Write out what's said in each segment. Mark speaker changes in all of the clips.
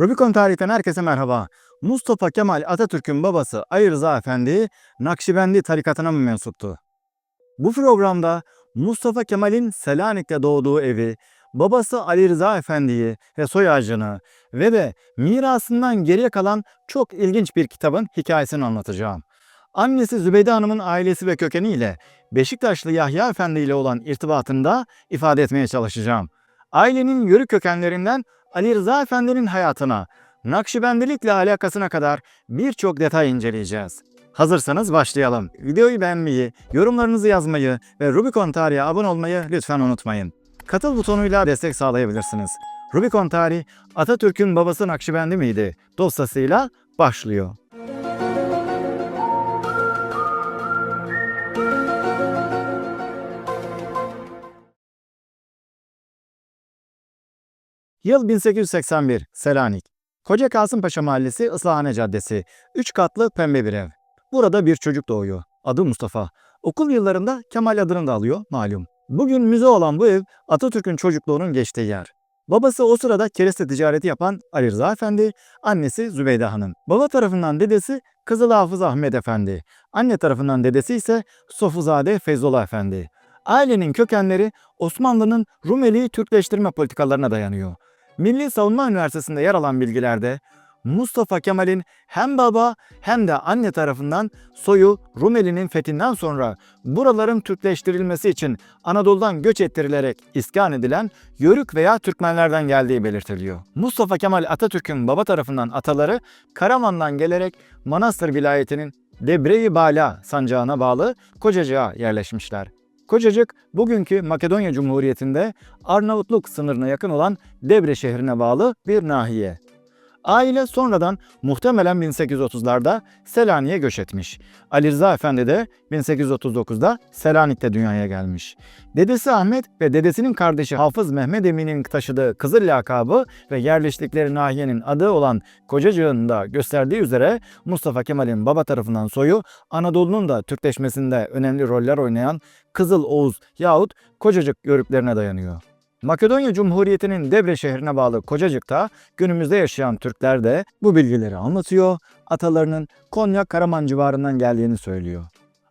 Speaker 1: Rubikon tarihten herkese merhaba. Mustafa Kemal Atatürk'ün babası Ali Rıza Efendi, Nakşibendi tarikatına mı mensuptu? Bu programda Mustafa Kemal'in Selanik'te doğduğu evi, babası Ali Rıza Efendi'yi ve soy ağacını ve de mirasından geriye kalan çok ilginç bir kitabın hikayesini anlatacağım. Annesi Zübeyde Hanım'ın ailesi ve kökeniyle Beşiktaşlı Yahya Efendi ile olan irtibatında ifade etmeye çalışacağım. Ailenin yörük kökenlerinden Ali Rıza Efendi'nin hayatına, Nakşibendilikle alakasına kadar birçok detay inceleyeceğiz. Hazırsanız başlayalım. Videoyu beğenmeyi, yorumlarınızı yazmayı ve Rubicon Tarih'e abone olmayı lütfen unutmayın. Katıl butonuyla destek sağlayabilirsiniz. Rubicon Tarih, Atatürk'ün babası Nakşibendi miydi? Dosyasıyla başlıyor. Yıl 1881, Selanik. Koca Kasımpaşa Mahallesi Islahane Caddesi. Üç katlı pembe bir ev. Burada bir çocuk doğuyor. Adı Mustafa. Okul yıllarında Kemal adını da alıyor malum. Bugün müze olan bu ev Atatürk'ün çocukluğunun geçtiği yer. Babası o sırada kereste ticareti yapan Ali Rıza Efendi, annesi Zübeyde Hanım. Baba tarafından dedesi Kızıl Hafız Ahmet Efendi. Anne tarafından dedesi ise Sofuzade Feyzullah Efendi. Ailenin kökenleri Osmanlı'nın Rumeli Türkleştirme politikalarına dayanıyor. Milli Savunma Üniversitesi'nde yer alan bilgilerde Mustafa Kemal'in hem baba hem de anne tarafından soyu Rumeli'nin fethinden sonra buraların Türkleştirilmesi için Anadolu'dan göç ettirilerek iskan edilen Yörük veya Türkmenlerden geldiği belirtiliyor. Mustafa Kemal Atatürk'ün baba tarafından ataları Karaman'dan gelerek Manastır vilayetinin Debre-i Bala sancağına bağlı Kocacık'a yerleşmişler. Kocacık bugünkü Makedonya Cumhuriyeti'nde Arnavutluk sınırına yakın olan Debre şehrine bağlı bir nahiye. Aile sonradan muhtemelen 1830'larda Selanik'e göç etmiş. Ali Rıza Efendi de 1839'da Selanik'te dünyaya gelmiş. Dedesi Ahmet ve dedesinin kardeşi Hafız Mehmet Emin'in taşıdığı Kızıl lakabı ve yerleştikleri nahiyenin adı olan Kocacık'ın da gösterdiği üzere Mustafa Kemal'in baba tarafından soyu Anadolu'nun da Türkleşmesinde önemli roller oynayan Kızıl Oğuz yahut Kocacık yörüklerine dayanıyor. Makedonya Cumhuriyeti'nin Debre şehrine bağlı Kocacık'ta günümüzde yaşayan Türkler de bu bilgileri anlatıyor, atalarının Konya Karaman civarından geldiğini söylüyor.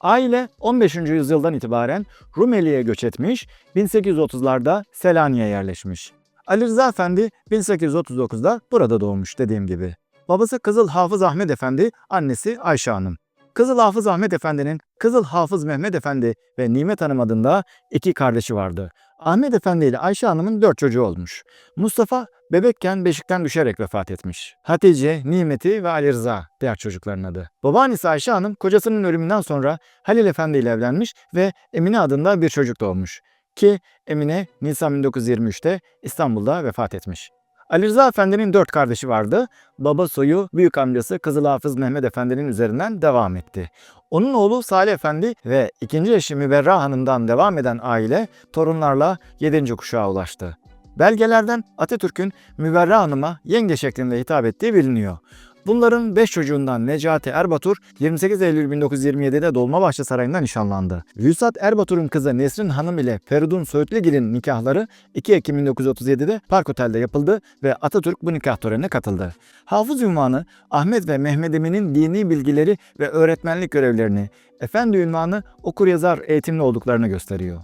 Speaker 1: Aile 15. yüzyıldan itibaren Rumeli'ye göç etmiş, 1830'larda Selanik'e yerleşmiş. Ali Rıza Efendi 1839'da burada doğmuş dediğim gibi. Babası Kızıl Hafız Ahmet Efendi, annesi Ayşe Hanım. Kızıl Hafız Ahmet Efendi'nin Kızıl Hafız Mehmet Efendi ve Nimet Hanım adında iki kardeşi vardı. Ahmet Efendi ile Ayşe Hanım'ın dört çocuğu olmuş. Mustafa bebekken beşikten düşerek vefat etmiş. Hatice, Nimet'i ve Ali Rıza diğer çocukların adı. Babaannesi Ayşe Hanım kocasının ölümünden sonra Halil Efendi ile evlenmiş ve Emine adında bir çocuk doğmuş. Ki Emine Nisan 1923'te İstanbul'da vefat etmiş. Ali Rıza Efendi'nin dört kardeşi vardı. Baba soyu büyük amcası Kızıl Hafız Mehmet Efendi'nin üzerinden devam etti. Onun oğlu Salih Efendi ve ikinci eşi Müberra Hanım'dan devam eden aile torunlarla yedinci kuşağa ulaştı. Belgelerden Atatürk'ün Müberra Hanım'a yenge şeklinde hitap ettiği biliniyor. Bunların 5 çocuğundan Necati Erbatur 28 Eylül 1927'de Dolmabahçe Sarayı'nda nişanlandı. Vüsat Erbatur'un kızı Nesrin Hanım ile Feridun Söğütlügil'in nikahları 2 Ekim 1937'de Park Otel'de yapıldı ve Atatürk bu nikah törenine katıldı. Hafız ünvanı Ahmet ve Mehmet Emin'in dini bilgileri ve öğretmenlik görevlerini, efendi ünvanı okur yazar eğitimli olduklarını gösteriyor.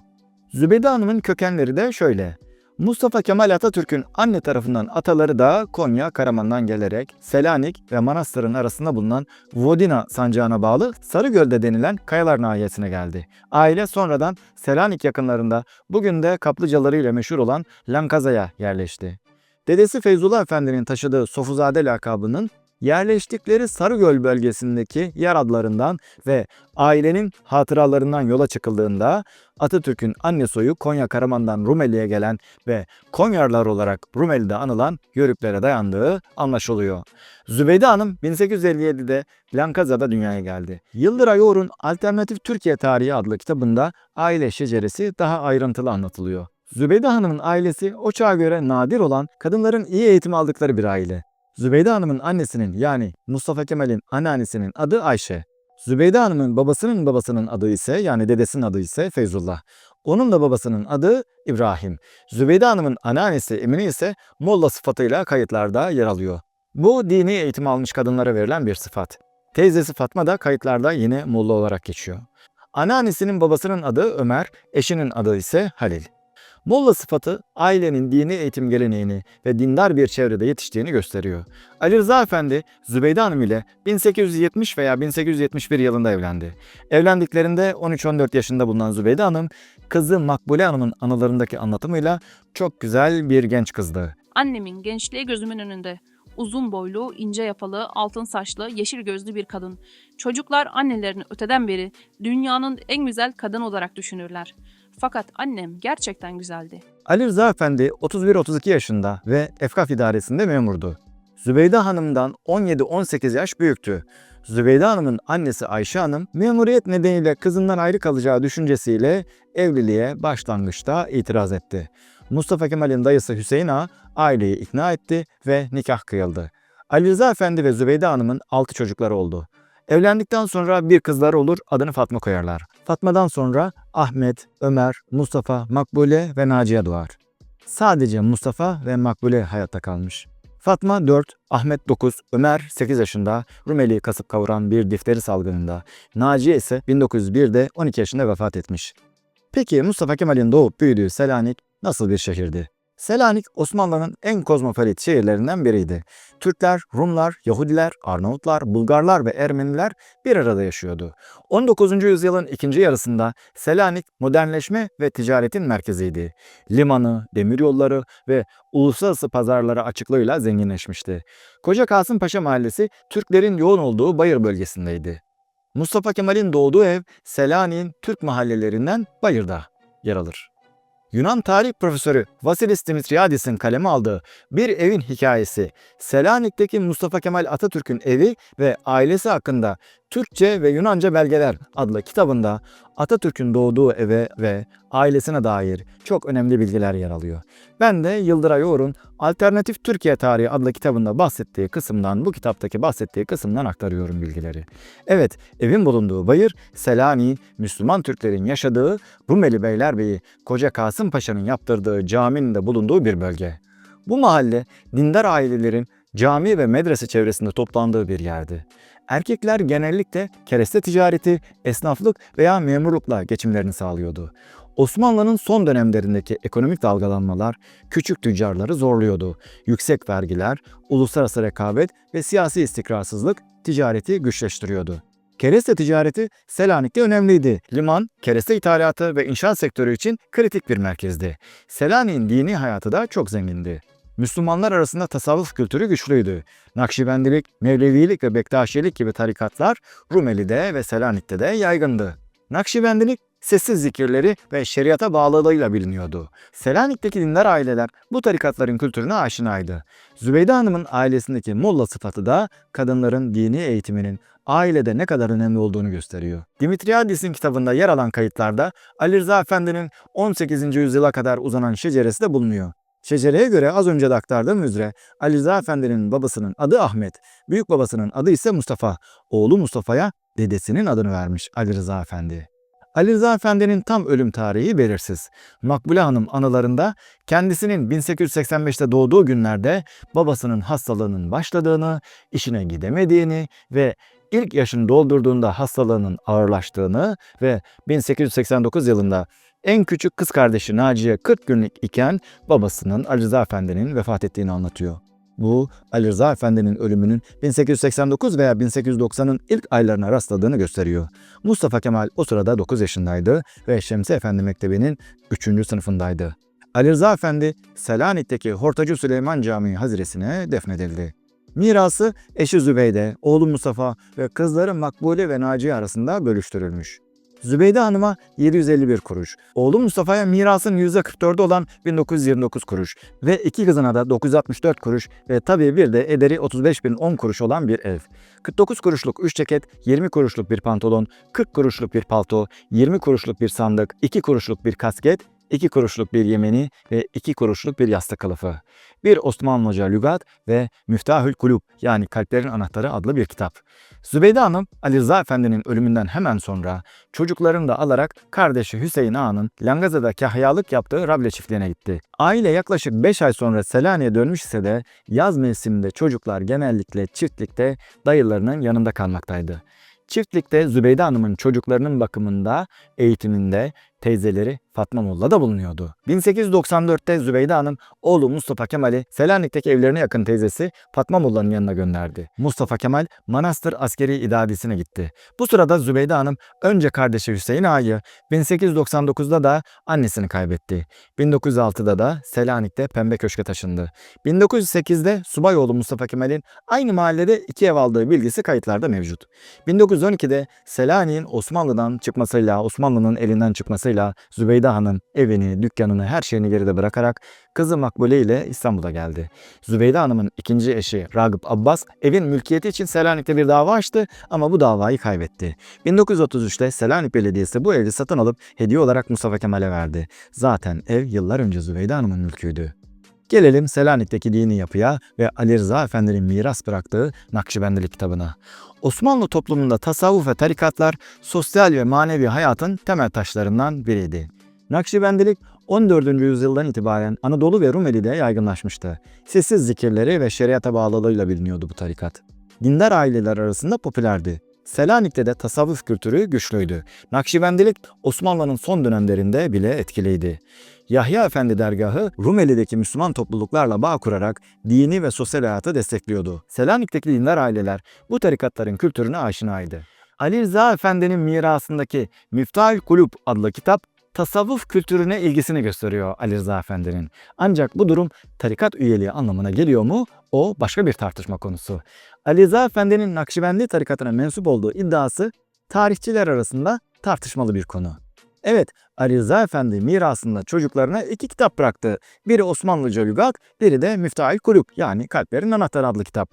Speaker 1: Zübeyde Hanım'ın kökenleri de şöyle. Mustafa Kemal Atatürk'ün anne tarafından ataları da Konya, Karaman'dan gelerek Selanik ve Manastır'ın arasında bulunan Vodina sancağına bağlı Sarıgöl'de denilen Kayalar nahiyesine geldi. Aile sonradan Selanik yakınlarında bugün de kaplıcalarıyla meşhur olan Lankaza'ya yerleşti. Dedesi Feyzullah Efendi'nin taşıdığı Sofuzade lakabının yerleştikleri Sarıgöl bölgesindeki yer adlarından ve ailenin hatıralarından yola çıkıldığında Atatürk'ün anne soyu Konya Karaman'dan Rumeli'ye gelen ve Konyarlar olarak Rumeli'de anılan Yörüklere dayandığı anlaşılıyor. Zübeyde Hanım 1857'de Lankaza'da dünyaya geldi. Yıldıray Oğur'un Alternatif Türkiye Tarihi adlı kitabında aile şeceresi daha ayrıntılı anlatılıyor. Zübeyde Hanım'ın ailesi o çağa göre nadir olan kadınların iyi eğitim aldıkları bir aile. Zübeyde Hanım'ın annesinin yani Mustafa Kemal'in anneannesinin adı Ayşe. Zübeyde Hanım'ın babasının babasının adı ise yani dedesinin adı ise Feyzullah. Onun da babasının adı İbrahim. Zübeyde Hanım'ın anneannesi Emine ise Molla sıfatıyla kayıtlarda yer alıyor. Bu dini eğitim almış kadınlara verilen bir sıfat. Teyzesi Fatma da kayıtlarda yine Molla olarak geçiyor. Anneannesinin babasının adı Ömer, eşinin adı ise Halil. Molla sıfatı ailenin dini eğitim geleneğini ve dindar bir çevrede yetiştiğini gösteriyor. Ali Rıza Efendi Zübeyde Hanım ile 1870 veya 1871 yılında evlendi. Evlendiklerinde 13-14 yaşında bulunan Zübeyde Hanım, kızı Makbule Hanım'ın anılarındaki anlatımıyla çok güzel bir genç kızdı.
Speaker 2: Annemin gençliği gözümün önünde. Uzun boylu, ince yapalı, altın saçlı, yeşil gözlü bir kadın. Çocuklar annelerini öteden beri dünyanın en güzel kadın olarak düşünürler. Fakat annem gerçekten güzeldi.
Speaker 1: Ali Rıza Efendi 31-32 yaşında ve Efkaf idaresinde memurdu. Zübeyde Hanım'dan 17-18 yaş büyüktü. Zübeyde Hanım'ın annesi Ayşe Hanım memuriyet nedeniyle kızından ayrı kalacağı düşüncesiyle evliliğe başlangıçta itiraz etti. Mustafa Kemal'in dayısı Hüseyin Ağa aileyi ikna etti ve nikah kıyıldı. Ali Rıza Efendi ve Zübeyde Hanım'ın 6 çocukları oldu. Evlendikten sonra bir kızları olur adını Fatma koyarlar. Fatma'dan sonra Ahmet, Ömer, Mustafa, Makbule ve Naciye doğar. Sadece Mustafa ve Makbule hayatta kalmış. Fatma 4, Ahmet 9, Ömer 8 yaşında Rumeli'yi kasıp kavuran bir difteri salgınında. Naciye ise 1901'de 12 yaşında vefat etmiş. Peki Mustafa Kemal'in doğup büyüdüğü Selanik nasıl bir şehirdi? Selanik Osmanlı'nın en kozmopolit şehirlerinden biriydi. Türkler, Rumlar, Yahudiler, Arnavutlar, Bulgarlar ve Ermeniler bir arada yaşıyordu. 19. yüzyılın ikinci yarısında Selanik modernleşme ve ticaretin merkeziydi. Limanı, demiryolları ve uluslararası pazarlara açıklığıyla zenginleşmişti. Koca Kasım Paşa Mahallesi Türklerin yoğun olduğu Bayır bölgesindeydi. Mustafa Kemal'in doğduğu ev Selanik'in Türk mahallelerinden Bayır'da yer alır. Yunan tarih profesörü Vasilis Dimitriadis'in kaleme aldığı Bir Evin Hikayesi, Selanik'teki Mustafa Kemal Atatürk'ün evi ve ailesi hakkında Türkçe ve Yunanca belgeler adlı kitabında Atatürk'ün doğduğu eve ve ailesine dair çok önemli bilgiler yer alıyor. Ben de Yıldıray Oğur'un Alternatif Türkiye Tarihi adlı kitabında bahsettiği kısımdan, bu kitaptaki bahsettiği kısımdan aktarıyorum bilgileri. Evet, evin bulunduğu bayır, Selanik, Müslüman Türklerin yaşadığı Rumeli Beylerbeyi, Koca Kasım Paşa'nın yaptırdığı caminin de bulunduğu bir bölge. Bu mahalle dindar ailelerin cami ve medrese çevresinde toplandığı bir yerdi. Erkekler genellikle kereste ticareti, esnaflık veya memurlukla geçimlerini sağlıyordu. Osmanlı'nın son dönemlerindeki ekonomik dalgalanmalar küçük tüccarları zorluyordu. Yüksek vergiler, uluslararası rekabet ve siyasi istikrarsızlık ticareti güçleştiriyordu. Kereste ticareti Selanik'te önemliydi. Liman, kereste ithalatı ve inşaat sektörü için kritik bir merkezdi. Selanik'in dini hayatı da çok zengindi. Müslümanlar arasında tasavvuf kültürü güçlüydü. Nakşibendilik, Mevlevilik ve Bektaşilik gibi tarikatlar Rumeli'de ve Selanik'te de yaygındı. Nakşibendilik sessiz zikirleri ve şeriata bağlılığıyla biliniyordu. Selanik'teki dindar aileler bu tarikatların kültürüne aşinaydı. Zübeyde Hanım'ın ailesindeki molla sıfatı da kadınların dini eğitiminin ailede ne kadar önemli olduğunu gösteriyor. Dimitriadis'in kitabında yer alan kayıtlarda Ali Rıza Efendi'nin 18. yüzyıla kadar uzanan şeceresi de bulunuyor. Şecereye göre az önce de aktardığım üzere Ali Rıza Efendi'nin babasının adı Ahmet, büyük babasının adı ise Mustafa. Oğlu Mustafa'ya dedesinin adını vermiş Ali Rıza Efendi. Ali Rıza Efendi'nin tam ölüm tarihi belirsiz. Makbule Hanım anılarında kendisinin 1885'te doğduğu günlerde babasının hastalığının başladığını, işine gidemediğini ve ilk yaşını doldurduğunda hastalığının ağırlaştığını ve 1889 yılında en küçük kız kardeşi Naciye 40 günlük iken babasının Ali Rıza Efendi'nin vefat ettiğini anlatıyor. Bu Ali Rıza Efendi'nin ölümünün 1889 veya 1890'ın ilk aylarına rastladığını gösteriyor. Mustafa Kemal o sırada 9 yaşındaydı ve Şemsi Efendi Mektebi'nin 3. sınıfındaydı. Ali Rıza Efendi Selanik'teki Hortacı Süleyman Camii haziresine defnedildi. Mirası eşi Zübeyde, oğlu Mustafa ve kızları Makbule ve Naciye arasında bölüştürülmüş. Zübeyde Hanım'a 751 kuruş, oğlu Mustafa'ya mirasın %44'ü olan 1929 kuruş ve iki kızına da 964 kuruş ve tabii bir de ederi 35.010 kuruş olan bir ev. 49 kuruşluk 3 ceket, 20 kuruşluk bir pantolon, 40 kuruşluk bir palto, 20 kuruşluk bir sandık, 2 kuruşluk bir kasket, iki kuruşluk bir yemeni ve iki kuruşluk bir yastık kılıfı. Bir Osmanlıca lügat ve Müftahül Kulub yani Kalplerin Anahtarı adlı bir kitap. Zübeyde Hanım, Ali Rıza Efendi'nin ölümünden hemen sonra çocuklarını da alarak kardeşi Hüseyin Ağa'nın Langaza'da kahyalık yaptığı Rable çiftliğine gitti. Aile yaklaşık 5 ay sonra Selanik'e dönmüş ise de yaz mevsiminde çocuklar genellikle çiftlikte dayılarının yanında kalmaktaydı. Çiftlikte Zübeyde Hanım'ın çocuklarının bakımında, eğitiminde teyzeleri Fatma Molla da bulunuyordu. 1894'te Zübeyde Hanım oğlu Mustafa Kemal'i Selanik'teki evlerine yakın teyzesi Fatma Molla'nın yanına gönderdi. Mustafa Kemal Manastır Askeri İdadisi'ne gitti. Bu sırada Zübeyde Hanım önce kardeşi Hüseyin Ağa'yı, 1899'da da annesini kaybetti. 1906'da da Selanik'te Pembe Köşk'e taşındı. 1908'de Subayoğlu Mustafa Kemal'in aynı mahallede iki ev aldığı bilgisi kayıtlarda mevcut. 1912'de Selanik'in Osmanlı'dan çıkmasıyla, Osmanlı'nın elinden çıkmasıyla Zübeyde Hanım evini, dükkanını, her şeyini geride bırakarak kızı Makbule ile İstanbul'a geldi. Zübeyde Hanım'ın ikinci eşi Ragıp Abbas evin mülkiyeti için Selanik'te bir dava açtı ama bu davayı kaybetti. 1933'te Selanik Belediyesi bu evi satın alıp hediye olarak Mustafa Kemal'e verdi. Zaten ev yıllar önce Zübeyde Hanım'ın mülküydü. Gelelim Selanik'teki dini yapıya ve Ali Rıza Efendi'nin miras bıraktığı Nakşibendilik kitabına. Osmanlı toplumunda tasavvuf ve tarikatlar sosyal ve manevi hayatın temel taşlarından biriydi. Nakşibendilik 14. yüzyıldan itibaren Anadolu ve Rumeli'de yaygınlaşmıştı. Sessiz zikirleri ve şeriata bağlılığıyla biliniyordu bu tarikat. Dindar aileler arasında popülerdi. Selanik'te de tasavvuf kültürü güçlüydü. Nakşibendilik Osmanlı'nın son dönemlerinde bile etkiliydi. Yahya Efendi dergahı Rumeli'deki Müslüman topluluklarla bağ kurarak dini ve sosyal hayatı destekliyordu. Selanik'teki dindar aileler bu tarikatların kültürüne aşinaydı. Ali Rıza Efendi'nin mirasındaki Miftahül Kulub adlı kitap tasavvuf kültürüne ilgisini gösteriyor Ali Rıza Efendi'nin. Ancak bu durum tarikat üyeliği anlamına geliyor mu? O başka bir tartışma konusu. Ali Rıza Efendi'nin Nakşibendi tarikatına mensup olduğu iddiası tarihçiler arasında tartışmalı bir konu. Evet, Ali Rıza Efendi mirasında çocuklarına iki kitap bıraktı. Biri Osmanlıca lügat, biri de Müftahil Kulüp yani Kalplerin Anahtarı adlı kitap.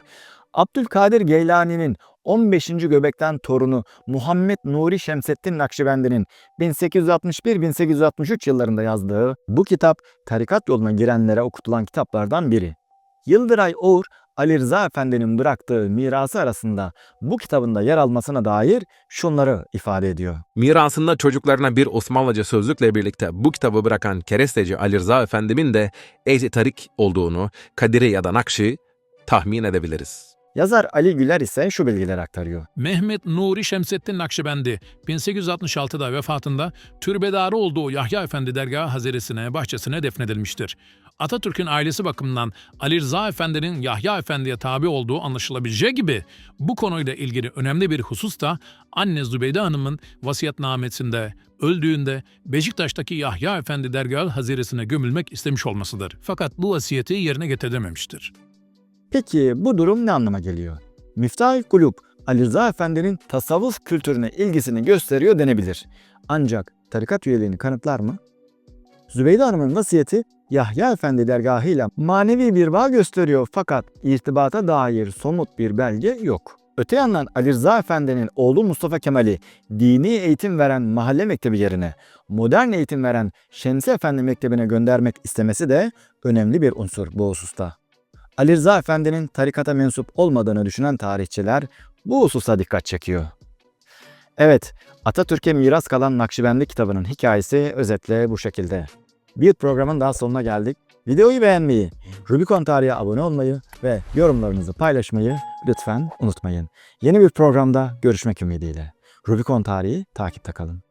Speaker 1: Abdülkadir Geylani'nin 15. göbekten torunu Muhammed Nuri Şemseddin Nakşibendi'nin 1861-1863 yıllarında yazdığı bu kitap tarikat yoluna girenlere okutulan kitaplardan biri. Yıldıray Oğur, Ali Rıza Efendi'nin bıraktığı mirası arasında bu kitabında yer almasına dair şunları ifade ediyor.
Speaker 3: Mirasında çocuklarına bir Osmanlıca sözlükle birlikte bu kitabı bırakan keresteci Ali Rıza Efendimin de Ehli Tarik olduğunu, Kadiri ya da Nakşi tahmin edebiliriz.
Speaker 1: Yazar Ali Güler ise şu bilgileri aktarıyor.
Speaker 4: Mehmet Nuri Şemseddin Nakşibendi 1866'da vefatında türbedarı olduğu Yahya Efendi Dergahı Haziresi'ne, bahçesine defnedilmiştir. Atatürk'ün ailesi bakımından Ali Rıza Efendi'nin Yahya Efendi'ye tabi olduğu anlaşılabileceği gibi bu konuyla ilgili önemli bir husus da anne Zübeyde Hanım'ın vasiyetnamesinde öldüğünde Beşiktaş'taki Yahya Efendi Dergahı Haziresi'ne gömülmek istemiş olmasıdır. Fakat bu vasiyeti yerine getirememiştir.
Speaker 1: Peki bu durum ne anlama geliyor? Miftahül Kulüp, Ali Rıza Efendi'nin tasavvuf kültürüne ilgisini gösteriyor denebilir. Ancak tarikat üyeliğini kanıtlar mı? Zübeyde Hanım'ın vasiyeti Yahya Efendi dergahıyla manevi bir bağ gösteriyor fakat irtibata dair somut bir belge yok. Öte yandan Ali Rıza Efendi'nin oğlu Mustafa Kemal'i dini eğitim veren mahalle mektebi yerine modern eğitim veren Şemsi Efendi Mektebi'ne göndermek istemesi de önemli bir unsur bu hususta. Ali Rıza Efendi'nin tarikata mensup olmadığını düşünen tarihçiler bu hususa dikkat çekiyor. Evet, Atatürk'e miras kalan Nakşibendi kitabının hikayesi özetle bu şekilde. Bir programın daha sonuna geldik. Videoyu beğenmeyi, Rubicon Tarihi'ye abone olmayı ve yorumlarınızı paylaşmayı lütfen unutmayın. Yeni bir programda görüşmek ümidiyle. Rubicon Tarihi takipte kalın.